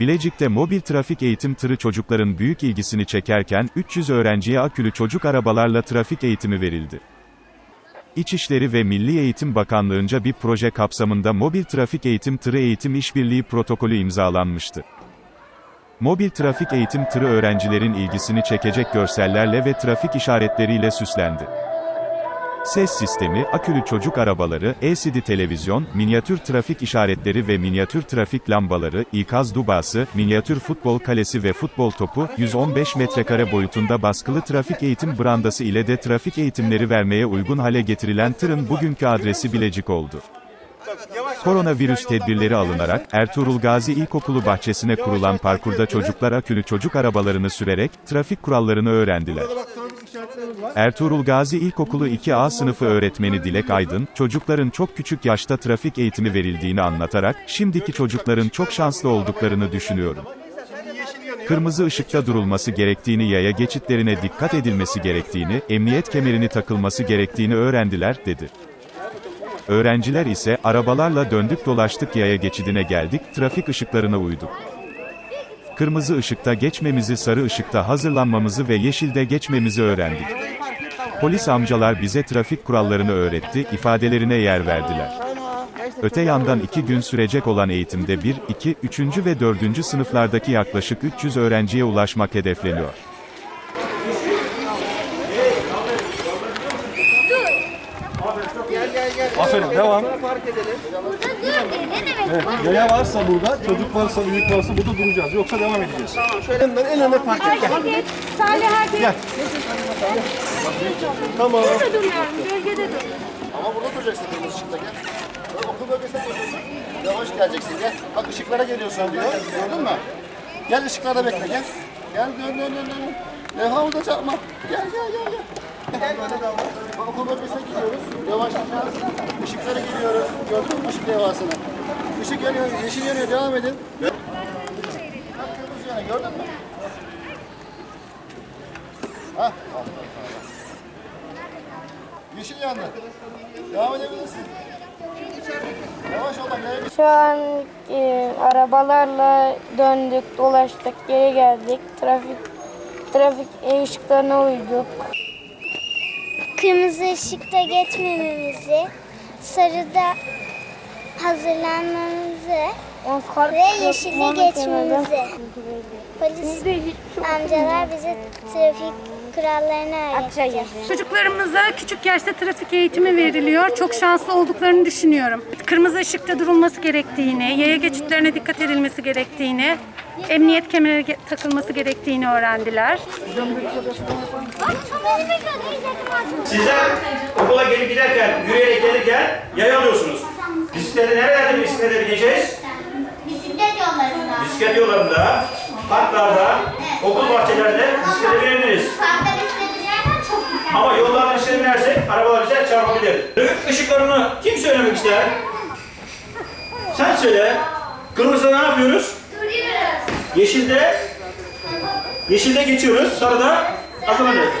Bilecik'te mobil trafik eğitim tırı çocukların büyük ilgisini çekerken, 300 öğrenciye akülü çocuk arabalarla trafik eğitimi verildi. İçişleri ve Milli Eğitim Bakanlığı'nca bir proje kapsamında mobil trafik eğitim tırı eğitim işbirliği protokolü imzalanmıştı. Mobil trafik eğitim tırı öğrencilerin ilgisini çekecek görsellerle ve trafik işaretleriyle süslendi. Ses sistemi, akülü çocuk arabaları, LCD televizyon, minyatür trafik işaretleri ve minyatür trafik lambaları, ikaz dubası, minyatür futbol kalesi ve futbol topu, 115 metrekare boyutunda baskılı trafik eğitim brandası ile de trafik eğitimleri vermeye uygun hale getirilen tırın bugünkü adresi Bilecik oldu. Koronavirüs tedbirleri alınarak, Ertuğrul Gazi İlkokulu bahçesine kurulan parkurda çocuklar akülü çocuk arabalarını sürerek, trafik kurallarını öğrendiler. Ertuğrul Gazi İlkokulu 2A sınıfı öğretmeni Dilek Aydın, çocukların çok küçük yaşta trafik eğitimi verildiğini anlatarak, şimdiki çocukların çok şanslı olduklarını düşünüyorum. Kırmızı ışıkta durulması gerektiğini, yaya geçitlerine dikkat edilmesi gerektiğini, emniyet kemerini takılması gerektiğini öğrendiler, dedi. Öğrenciler ise, arabalarla döndük dolaştık yaya geçidine geldik, trafik ışıklarına uyduk. Kırmızı ışıkta geçmemizi, sarı ışıkta hazırlanmamızı ve yeşilde geçmemizi öğrendik. Polis amcalar bize trafik kurallarını öğretti, ifadelerine yer verdiler. Öte yandan iki gün sürecek olan eğitimde 1, 2, 3. ve 4. sınıflardaki yaklaşık 300 öğrenciye ulaşmak hedefleniyor. Aferin devam. Burada dur dedi. Ne demek bu? Yaya varsa burada, çocuk varsa, büyük varsa burada duracağız. Yoksa devam edeceğiz. Şöyle ben en önde park et. Hadi. Salih hadi. Gel. Tamam. Burada duruyorum. Gölgede dur. Ama burada duracaksın kırmızı ışıkta gel. Böyle okul bölgesine koşuyorsun. Yavaş geleceksin gel. Bak ışıklara geliyorsun diyor. Gördün mü? Gel ışıklarda bekle gel. Gel dön dön dön dön. Ne havada çarpma. Gel gel gel gel. Gel böyle. Bak okul bölgesine gidiyoruz. Yavaşlayacağız. Işıklara gidiyoruz. Gördün mü ışık levhasını? Işık yanıyor, yeşil yanıyor. Devam edin. Bak kırmızı yanıyor. Gördün mü? Hah. Yeşil yandı. Devam edebilirsin. Şu an e, arabalarla döndük, dolaştık, geri geldik. Trafik trafik ışıklarına uyduk. Kırmızı ışıkta geçmememizi, sarıda hazırlanmamızı ve yeşilde geçmemizi. Polis amcalar bize trafik kurallarını öğretti. Çocuklarımıza küçük yaşta trafik eğitimi veriliyor. Çok şanslı olduklarını düşünüyorum. Kırmızı ışıkta durulması gerektiğini, yaya geçitlerine dikkat edilmesi gerektiğini, emniyet kemeri takılması gerektiğini öğrendiler. Sizler okula gelip giderken, yürüyerek gelirken yaya alıyorsunuz. Bisikleti nerelerde bisiklete bineceğiz? Bisiklet yollarında. Bisiklet yollarında, parklarda, okul bahçelerinde bisiklete binebiliriz. Parkta bisiklet binerken çok güzel. Ama yollarda bisiklete binersek arabalar bize çarpabilir. Trafik ışıklarını kim söylemek ister? Sen söyle. Kırmızıda ne yapıyoruz? Duruyoruz. Yeşilde, yeşilde geçiyoruz. Sarıda hazırlanıyoruz.